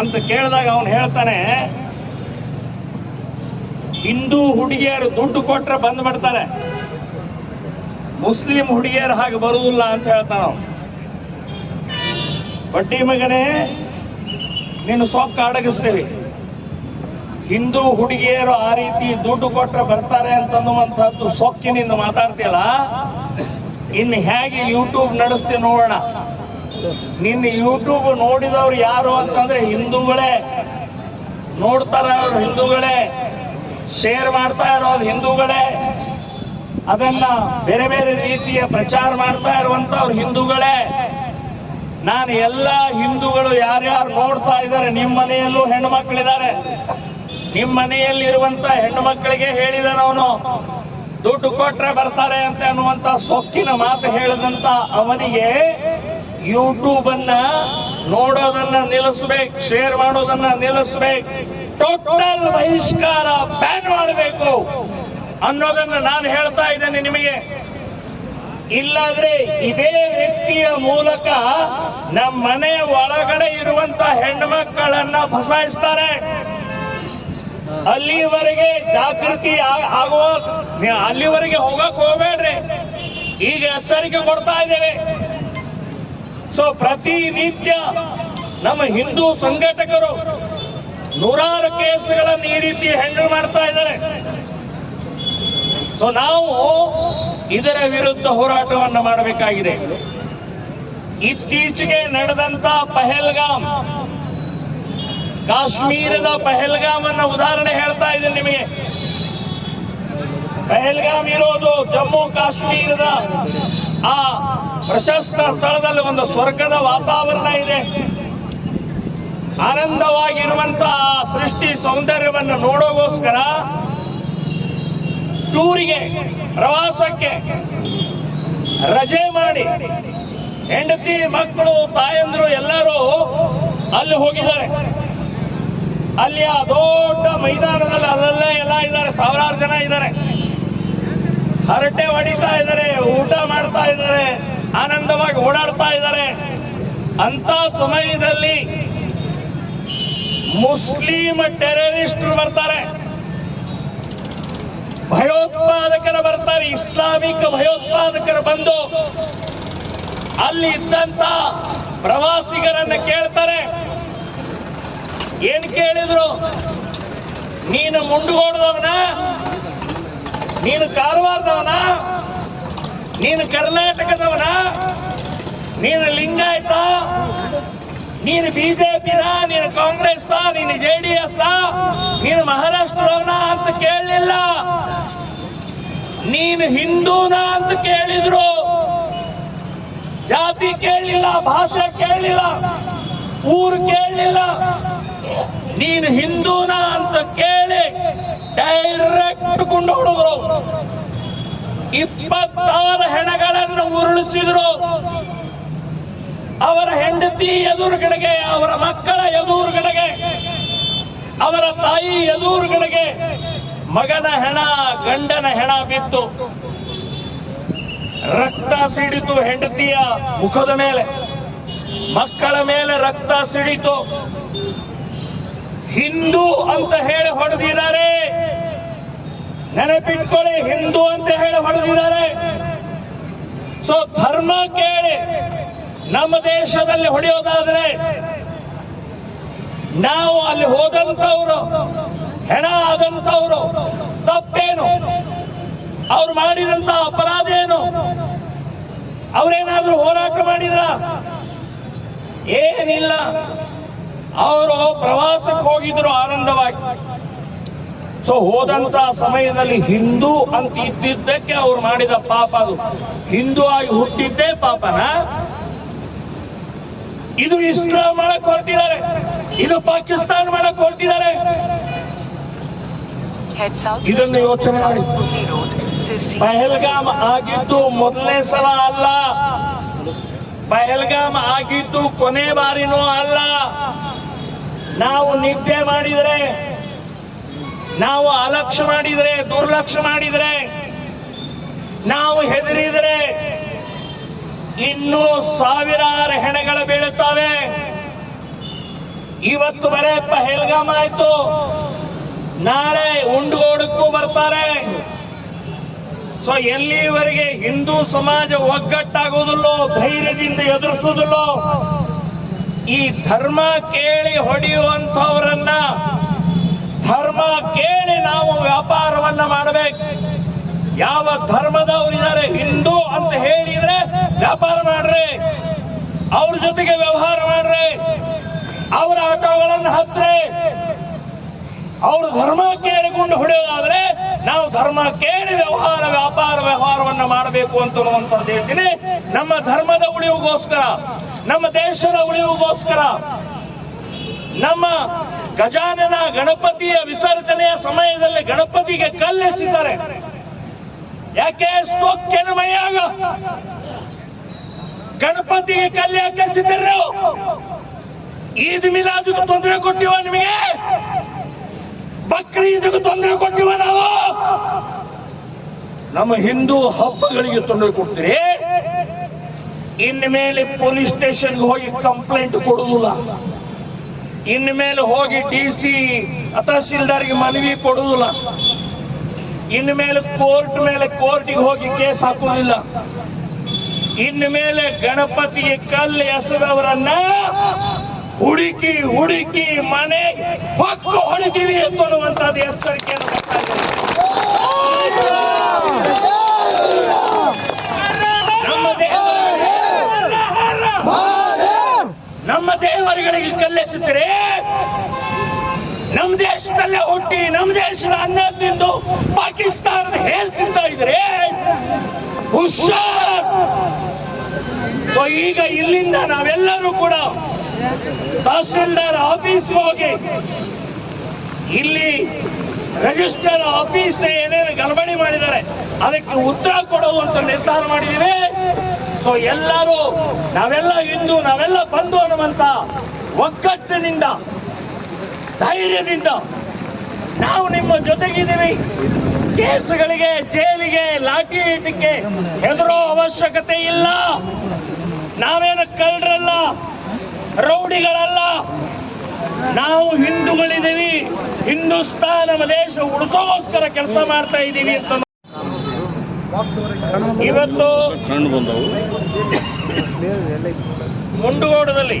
ಅಂತ ಕೇಳಿದಾಗ ಅವನು ಹೇಳ್ತಾನೆ, ಹಿಂದೂ ಹುಡುಗಿಯರು ದುಡ್ಡು ಕೊಟ್ರೆ ಬಂದ್ ಬಿಡ್ತಾರೆ ಮುಸ್ಲಿಂ ಹುಡುಗಿಯರು ಹಾಗೆ ಬರುವುದಿಲ್ಲ ಅಂತ ಹೇಳ್ತಾನ. ಬಡ್ಡಿ ಮಗನೇ ನೀನು ಸೊಕ್ಕ ಅಡಗಿಸ್ತೀವಿ. ಹಿಂದೂ ಹುಡುಗಿಯರು ಆ ರೀತಿ ದುಡ್ಡು ಕೊಟ್ರೆ ಬರ್ತಾರೆ ಅಂತನ್ನುವಂಥದ್ದು ಸೊಕ್ಕಿನಿಂದ ಮಾತಾಡ್ತೀಯಲ್ಲ, ಇನ್ನು ಹೇಗೆ ಯೂಟ್ಯೂಬ್ ನಡೆಸ್ತೀವಿ ನೋಡೋಣ. ನಿನ್ನ ಯೂಟ್ಯೂಬ್ ನೋಡಿದವ್ರು ಯಾರು ಅಂತಂದ್ರೆ ಹಿಂದೂಗಳೇ. ನೋಡ್ತಾರ ಅವ್ರು ಹಿಂದೂಗಳೇ. ಶೇರ್ ಮಾಡ್ತಾ ಇರೋದು ಹಿಂದೂಗಳೇ. ಅದನ್ನ ಬೇರೆ ಬೇರೆ ರೀತಿಯ ಪ್ರಚಾರ ಮಾಡ್ತಾ ಇರುವಂತವ್ರು ಹಿಂದೂಗಳೇ. ನಾನು ಎಲ್ಲ ಹಿಂದೂಗಳು ಯಾರ್ಯಾರು ನೋಡ್ತಾ ಇದ್ದಾರೆ ನಿಮ್ಮ ಮನೆಯಲ್ಲೂ ಹೆಣ್ಣು ಮಕ್ಕಳಿದ್ದಾರೆ ನಿಮ್ಮ ಮನೆಯಲ್ಲಿ ಇರುವಂತ ಹೆಣ್ಣು ಮಕ್ಕಳಿಗೆ ಹೇಳಿದಾನ ಅವನು ದುಡ್ಡು ಕೊಟ್ರೆ ಬರ್ತಾರೆ ಅಂತ ಅನ್ನುವಂತ ಸೊಕ್ಕಿನ ಮಾತು ಹೇಳಿದಂತ ಅವನಿಗೆ ಯೂಟ್ಯೂಬ್ ಅನ್ನ ನೋಡೋದನ್ನ ನಿಲ್ಲಿಸ್ಬೇಕು ಶೇರ್ ಮಾಡೋದನ್ನ ನಿಲ್ಲಿಸ್ಬೇಕು. ಟೋಟಲ್ ಬಹಿಷ್ಕಾರ ಬ್ಯಾನ್ ಮಾಡಬೇಕು ಅನ್ನೋದನ್ನ ನಾನು ಹೇಳ್ತಾ ಇದ್ದೇನೆ ನಿಮಗೆ. ಇಲ್ಲಾದ್ರೆ ಇದೇ ವ್ಯಕ್ತಿಯ ಮೂಲಕ ನಮ್ಮ ಮನೆ ಒಳಗಡೆ ಇರುವಂತ ಹೆಣ್ಮಕ್ಕಳನ್ನ ಫಸಾಯಿಸ್ತಾರೆ. ಅಲ್ಲಿವರೆಗೆ ಜಾಗೃತಿ ಆಗುವ ಅಲ್ಲಿವರೆಗೆ ಹೋಗಕ್ ಹೋಗ್ಬೇಡ್ರಿ. ಈಗ ಎಚ್ಚರಿಕೆ ಕೊಡ್ತಾ ಇದ್ದೇವೆ. ಸೊ ಪ್ರತಿನಿತ್ಯ ನಮ್ಮ ಹಿಂದೂ ಸಂಘಟಕರು ನೂರಾರು ಕೇಸ್ಗಳನ್ನು ಈ ರೀತಿ ಹ್ಯಾಂಡಲ್ ಮಾಡ್ತಾ ಇದ್ದಾರೆ. ಸೊ ನಾವು ಇದರ ವಿರುದ್ಧ ಹೋರಾಟವನ್ನು ಮಾಡಬೇಕಾಗಿದೆ. ಇತ್ತೀಚೆಗೆ ನಡೆದಂತ ಪಹಲ್ಗಾಮ್, ಕಾಶ್ಮೀರದ ಪಹಲ್ಗಾಮ್ ಅನ್ನ ಉದಾಹರಣೆ ಹೇಳ್ತಾ ಇದ್ದೀನಿ ನಿಮಗೆ. ಪಹಲ್ಗಾಮ್ ಇರೋದು ಜಮ್ಮು ಕಾಶ್ಮೀರದ ಆ ಪ್ರಶಸ್ತ ಸ್ಥಳದಲ್ಲಿ ಒಂದು ಸ್ವರ್ಗದ ವಾತಾವರಣ ಇದೆ. ಆನಂದವಾಗಿರುವಂತಹ ಸೃಷ್ಟಿ ಸೌಂದರ್ಯವನ್ನು ನೋಡೋಗೋಸ್ಕರ ಟೂರಿಗೆ, ಪ್ರವಾಸಕ್ಕೆ ರಜೆ ಮಾಡಿ ಹೆಂಡತಿ, ಮಕ್ಕಳು, ತಾಯಂದ್ರು ಎಲ್ಲರೂ ಅಲ್ಲಿ ಹೋಗಿದ್ದಾರೆ. ಅಲ್ಲಿ ಆ ದೊಡ್ಡ ಮೈದಾನದಲ್ಲಿ ಅಲ್ಲಲ್ಲೇ ಎಲ್ಲ ಇದ್ದಾರೆ, ಸಾವಿರಾರು ಜನ ಇದ್ದಾರೆ. ಹರಟೆ ಹೊಡಿತಾ ಇದ್ದಾರೆ, ಊಟ ಮಾಡ್ತಾ ಇದ್ದಾರೆ. ಆನಂದವಾಗಿ ಓಡಾಡ್ತಾ ಇದ್ದಾರೆ. ಅಂತ ಸಮಯದಲ್ಲಿ ಮುಸ್ಲಿಂ ಟೆರರಿಸ್ಟ್ರು ಬರ್ತಾರೆ. ಭಯೋತ್ಪಾದಕರು ಬರ್ತಾರೆ. ಇಸ್ಲಾಮಿಕ್ ಭಯೋತ್ಪಾದಕರು ಬಂದು ಅಲ್ಲಿ ಇದ್ದಂತ ಪ್ರವಾಸಿಗರನ್ನ ಕೇಳ್ತಾರೆ. ಏನ್ ಕೇಳಿದ್ರು? ನೀನು ಮುಂಡುಗೋಡದವನ? ನೀನು ಕಾರವಾರದವನ? ನೀನು ಕರ್ನಾಟಕದವನ? ನೀನು ಲಿಂಗಾಯತ, ನೀನು ಬಿಜೆಪಿನ, ನೀನು ಕಾಂಗ್ರೆಸ್ ನೀನು ಜೆ ಡಿ ಎಸ್ ನೀನು ಮಹಾರಾಷ್ಟ್ರವನ ಅಂತ ಕೇಳಲಿಲ್ಲ. ನೀನು ಹಿಂದೂನ ಅಂತ ಕೇಳಿದ್ರು. ಜಾತಿ ಕೇಳಲಿಲ್ಲ, ಭಾಷೆ ಕೇಳಲಿಲ್ಲ, ಊರು ಕೇಳಲಿಲ್ಲ. ನೀನು ಹಿಂದೂನ ಅಂತ ಕೇಳಿ ಡೈರೆಕ್ಟ್ ಕೊಂಡು ಹೊಡೆದ್ರು. ಇಪ್ಪತ್ತಾರು ಹೆಣಗಳನ್ನು ಉರುಳಿಸಿದ್ರು. ಅವರ ಹೆಂಡತಿ ಎದುರುಗಡೆಗೆ, ಅವರ ಮಕ್ಕಳ ಎದುರುಗಡೆಗೆ, ಅವರ ತಾಯಿ ಎದುರುಗಡೆಗೆ ಮಗನ ಹೆಣ, ಗಂಡನ ಹೆಣ ಬಿತ್ತು. ರಕ್ತ ಸಿಡಿತು ಹೆಂಡತಿಯ ಮುಖದ ಮೇಲೆ. ಮಕ್ಕಳ ಮೇಲೆ ರಕ್ತ ಸಿಡಿತು. ಹಿಂದೂ ಅಂತ ಹೇಳಿ ಹೊಡೆದಿದ್ದಾರೆ. ನೆನಪಿಟ್ಕೊಳ್ಳಿ, ಹಿಂದೂ ಅಂತ ಹೇಳಿ ಹೊಡೆದಿದ್ದಾರೆ. ಸೊ ಧರ್ಮ ಕೇಳಿ. ನಮ್ಮ ದೇಶದಲ್ಲಿ ಹೊಡೆಯೋದಾದ್ರೆ ನಾವು ಅಲ್ಲಿ ಹೋದಂತವ್ರು ಹೆಣ ಆದಂತವ್ರು ತಪ್ಪೇನು? ಅವ್ರು ಮಾಡಿದಂತ ಅಪರಾಧ ಏನು? ಅವರೇನಾದ್ರೂ ಹೋರಾಟ ಮಾಡಿದ್ರ? ಏನಿಲ್ಲ. ಅವರು ಪ್ರವಾಸಕ್ಕೆ ಹೋಗಿದ್ರು ಆನಂದವಾಗಿ. ಸೊ ಹೋದಂತ ಸಮಯದಲ್ಲಿ ಹಿಂದೂ ಅಂತ ಇದ್ದಿದ್ದಕ್ಕೆ ಅವ್ರು ಮಾಡಿದ ಪಾಪ ಅದು. ಹಿಂದೂ ಆಗಿ ಹುಟ್ಟಿದ್ದೇ ಪಾಪನ? ಇದು ಇಸ್ಲಾಂ ಮಾಡಕ್ ಹೊರಟಿದ್ದಾರೆ. ಇದು ಪಾಕಿಸ್ತಾನ ಮಾಡಕ್ ಹೊರಟಿದ್ದಾರೆ. ಇದನ್ನು ಯೋಚನೆ ಮಾಡಿ. ಪಹಲ್ಗಾಮ್ ಆಗಿದ್ದು ಮೊದಲನೇ ಸಲ ಅಲ್ಲ. ಪಹಲ್ಗಾಮ್ ಆಗಿದ್ದು ಕೊನೆ ಬಾರಿನೂ ಅಲ್ಲ. ನಾವು ನಿದ್ದೆ ಮಾಡಿದರೆ ನಾವು ಅಲಕ್ಷ್ಯ ಮಾಡಿದರೆ ದುರ್ಲಕ್ಷ್ಯ ಮಾಡಿದರೆ ನಾವು ಹೆದರಿದರೆ ಇನ್ನೂ ಸಾವಿರಾರು ಹೆಣಗಳು ಬೀಳುತ್ತವೆ. ಇವತ್ತು ಬರೇ ಪಹಲ್ಗಾಮ್ ಆಯ್ತು. ನಾಳೆ ಉಂಡುಗೋಡಕ್ಕೂ ಬರ್ತಾರೆ. ಸೊ ಎಲ್ಲಿವರೆಗೆ ಹಿಂದೂ ಸಮಾಜ ಒಗ್ಗಟ್ಟಾಗುವುದಿಲ್ಲೋ ಧೈರ್ಯದಿಂದ ಎದುರಿಸುವುದಿಲ್ಲೋ ಈ ಧರ್ಮ ಕೇಳಿ ಹೊಡೆಯುವಂಥವರನ್ನ, ಧರ್ಮ ಕೇಳಿ ನಾವು ವ್ಯಾಪಾರವನ್ನ ಮಾಡಬೇಕು. ಯಾವ ಧರ್ಮದವರಿದ್ದಾರೆ ಹಿಂದೂ ಅಂತ ಹೇಳಿದ್ರೆ ವ್ಯಾಪಾರ ಮಾಡ್ರಿ. ಅವ್ರ ಜೊತೆಗೆ ವ್ಯವಹಾರ ಮಾಡ್ರಿ. ಅವರ ಆಟೋಗಳನ್ನು ಹತ್ರಿ. ಅವರು ಧರ್ಮ ಕೇಳಿಕೊಂಡು ಹೊಡೆಯೋದಾದ್ರೆ ನಾವು ಧರ್ಮ ಕೇಳಿ ವ್ಯವಹಾರ, ವ್ಯಾಪಾರ, ವ್ಯವಹಾರವನ್ನು ಮಾಡಬೇಕು ಅಂತ ಹೇಳ್ತೀನಿ. ನಮ್ಮ ಧರ್ಮದ ಉಳಿವಿಗೋಸ್ಕರ, ನಮ್ಮ ದೇಶದ ಉಳಿವಿಗೋಸ್ಕರ, ನಮ್ಮ ಗಜಾನನ ಗಣಪತಿಯ ವಿಸರ್ಜನೆಯ ಸಮಯದಲ್ಲಿ ಗಣಪತಿಗೆ ಕಲ್ಲೆಸಿದ್ದಾರೆ. ಯಾಕೆ ಸೊಕ್ಕಿನ ಮೈಯಾಗ ಗಣಪತಿಗೆ ಕಲ್ಯಾಕೆ ಸಿದ್ಧರು ಈದ್ ಮಿಲಾದಕ್ಕೆ ತೊಂದರೆ ಕೊಟ್ಟಿವ ನಿಮಗೆ? ಬಕ್ರೀದ್ಗೆ ತೊಂದರೆ ಕೊಟ್ಟಿವ ನಾವು? ನಮ್ಮ ಹಿಂದೂ ಹಬ್ಬಗಳಿಗೆ ತೊಂದರೆ ಕೊಡ್ತೀರಿ? ಇನ್ಮೇಲೆ ಮೇಲೆ ಪೊಲೀಸ್ ಸ್ಟೇಷನ್ಗೆ ಹೋಗಿ ಕಂಪ್ಲೇಂಟ್ ಕೊಡುವುದಿಲ್ಲ. ಇನ್ಮೇಲೆ ಮೇಲೆ ಹೋಗಿ ಡಿ ಸಿ ತಹಸೀಲ್ದಾರ್ಗೆ ಮನವಿ ಕೊಡುವುದಿಲ್ಲ. ಇನ್ನು ಮೇಲೆ ಕೋರ್ಟ್ ಮೇಲೆ ಕೋರ್ಟಿಗೆ ಹೋಗಿ ಕೇಸ್ ಹಾಕುವುದಿಲ್ಲ ಇನ್ನು ಮೇಲೆ ಗಣಪತಿಗೆ ಕಲ್ಲು ಎಸೆದವರನ್ನ ಹುಡುಕಿ ಹುಡುಕಿ ಮನೆ ಹೊಕ್ಕು ಹೊಡಿತೀವಿ. ನಮ್ಮ ದೇವರ ನಮ್ಮ ದೇವರುಗಳಿಗೆ ಕಲ್ಲೆಸುತ್ತಾರೆ ನಮ್ಮ ದೇಶದಲ್ಲೇ ಹುಟ್ಟಿ ನಮ್ಮ ದೇಶದ ಅನ್ನ ತಿಂದು ಪಾಕಿಸ್ತಾನದ ಹೇಲ್ ತಿಂತಾ ಇದ್ರೆ, ಹುಷಾರ್. ಈಗ ಇಲ್ಲಿಂದ ನಾವೆಲ್ಲರೂ ಕೂಡ ತಹಸೀಲ್ದಾರ್ ಆಫೀಸ್ ಹೋಗಿ, ಇಲ್ಲಿ ರಿಜಿಸ್ಟರ್ ಆಫೀಸ್ ಏನೇನು ಗಲಭಣಿ ಮಾಡಿದ್ದಾರೆ, ಅದಕ್ಕೆ ಉತ್ತರ ಕೊಡುವಂತ ನಿರ್ಧಾರ ಮಾಡಿದ್ದೀವಿ. ಸೊ ಎಲ್ಲರೂ, ನಾವೆಲ್ಲ ಇಂದು ನಾವೆಲ್ಲ ಬಂದು ಅನ್ನುವಂತ ಒಗ್ಗಟ್ಟಿನಿಂದ ಧೈರ್ಯದಿಂದ ನಾವು ನಿಮ್ಮ ಜೊತೆಗಿದ್ದೀವಿ. ಕೇಸುಗಳಿಗೆ ಜೈಲಿಗೆ ಲಾಠಿ ಏಟಕ್ಕೆ ಹೆದರೋ ಅವಶ್ಯಕತೆ ಇಲ್ಲ. ನಾವೇನು ಕಳ್ಳರಲ್ಲ ರೌಡಿಗಳಲ್ಲ. ನಾವು ಹಿಂದೂಗಳಿದ್ದೀವಿ. ಹಿಂದೂಸ್ತಾನ ನಮ್ಮ ದೇಶ ಉಳಿಸೋಗೋಸ್ಕರ ಕೆಲಸ ಮಾಡ್ತಾ ಇದ್ದೀವಿ ಅಂತ ಇವತ್ತು ಮುಂಡಗೋಡದಲ್ಲಿ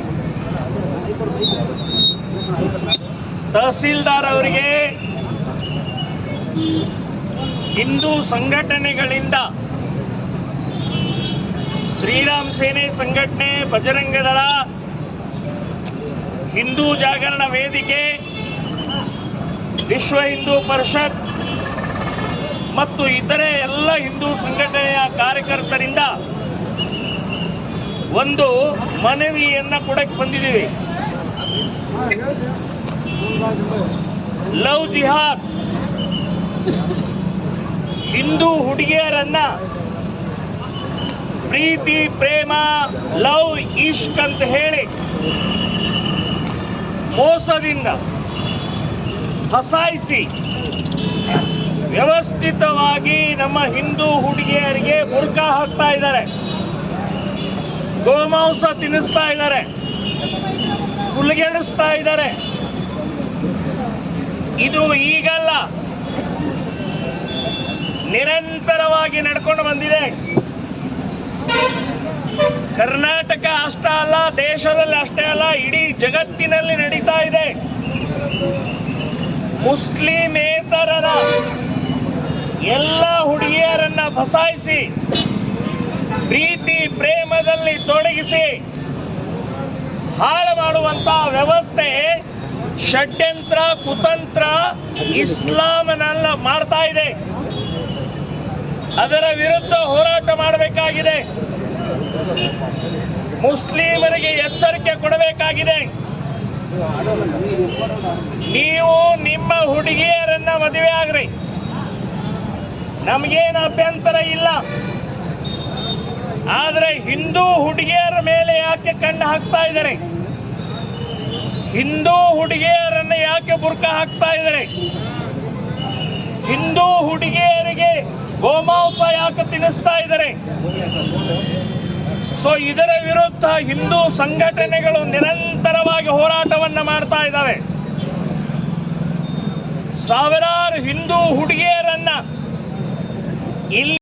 ತಹಸೀಲ್ದಾರ್ ಅವರಿಗೆ ಹಿಂದೂ ಸಂಘಟನೆಗಳಿಂದ ಶ್ರೀರಾಮ್ ಸೇನೆ ಸಂಘಟನೆ ಬಜರಂಗ ದಳ, ಹಿಂದೂ ಜಾಗರಣ ವೇದಿಕೆ, ವಿಶ್ವ ಹಿಂದೂ ಪರಿಷತ್ ಮತ್ತು ಇತರೆ ಎಲ್ಲ ಹಿಂದೂ ಸಂಘಟನೆಯ ಕಾರ್ಯಕರ್ತರಿಂದ ಒಂದು ಮನವಿಯನ್ನು ಕೊಡಕ್ಕೆ ಬಂದಿದ್ದೀವಿ. ಲವ್ ಜಿಹಾದ್. ಹಿಂದೂ ಹುಡುಗಿಯರನ್ನ ಪ್ರೀತಿ, ಪ್ರೇಮ, ಲವ್ ಇಷ್ಕ್ ಅಂತ ಹೇಳಿ ಮೋಸದಿಂದ ಹಸಾಯಿಸಿ ವ್ಯವಸ್ಥಿತವಾಗಿ ನಮ್ಮ ಹಿಂದೂ ಹುಡುಗಿಯರಿಗೆ ಬುರ್ಕ ಹಾಕ್ತಾ ಇದ್ದಾರೆ. ಗೋಮಾಂಸ ತಿನ್ನಿಸ್ತಾ ಇದ್ದಾರೆ. ಹುಲ್ಗೆಡಿಸ್ತಾ ಇದ್ದಾರೆ. ಇದು ಈಗಲ್ಲ. ನಿರಂತರವಾಗಿ ನಡ್ಕೊಂಡು ಬಂದಿದೆ. ಕರ್ನಾಟಕ ಅಷ್ಟೇ ಅಲ್ಲ, ದೇಶದಲ್ಲಿ ಅಷ್ಟೇ ಅಲ್ಲ, ಇಡೀ ಜಗತ್ತಿನಲ್ಲಿ ನಡೀತಾ ಇದೆ. ಮುಸ್ಲಿಮೇತರರ ಎಲ್ಲ ಹುಡುಗಿಯರನ್ನ ಬಸಾಯಿಸಿ ಪ್ರೀತಿ ಪ್ರೇಮದಲ್ಲಿ ತೊಡಗಿಸಿ, ಹಾಳು ಮಾಡುವಂತ ವ್ಯವಸ್ಥೆ ಷಡ್ಯಂತ್ರ, ಕುತಂತ್ರ ಇಸ್ಲಾಂನಲ್ಲ ಮಾಡ್ತಾ ಇದೆ. ಅದರ ವಿರುದ್ಧ ಹೋರಾಟ ಮಾಡಬೇಕಾಗಿದೆ. ಮುಸ್ಲಿಮರಿಗೆ ಎಚ್ಚರಿಕೆ ಕೊಡಬೇಕಾಗಿದೆ. ನೀವು ನಿಮ್ಮ ಹುಡುಗಿಯರನ್ನ ಮದುವೆ ಆಗ್ರಿ. ನಮಗೇನು ಅಭ್ಯಂತರ ಇಲ್ಲ. ಆದ್ರೆ ಹಿಂದೂ ಹುಡುಗಿಯರ ಮೇಲೆ ಯಾಕೆ ಕಣ್ಣು ಹಾಕ್ತಾ ಇದ್ದಾರೆ? ಹಿಂದೂ ಹುಡುಗಿಯರನ್ನ ಯಾಕೆ ಬುರ್ಕ ಹಾಕ್ತಾ ಇದ್ದಾರೆ? ಹಿಂದೂ ಹುಡುಗಿಯರಿಗೆ ಗೋಮಾಂಸ ಯಾಕೆ ತಿನ್ನಿಸ್ತಾ ಇದ್ದಾರೆ? ಸೊ ಇದರ ವಿರುದ್ಧ ಹಿಂದೂ ಸಂಘಟನೆಗಳು ನಿರಂತರವಾಗಿ ಹೋರಾಟವನ್ನ ಮಾಡ್ತಾ ಇದ್ದಾವೆ. ಸಾವಿರಾರು ಹಿಂದೂ ಹುಡುಗಿಯರನ್ನ ಇಲ್ಲಿ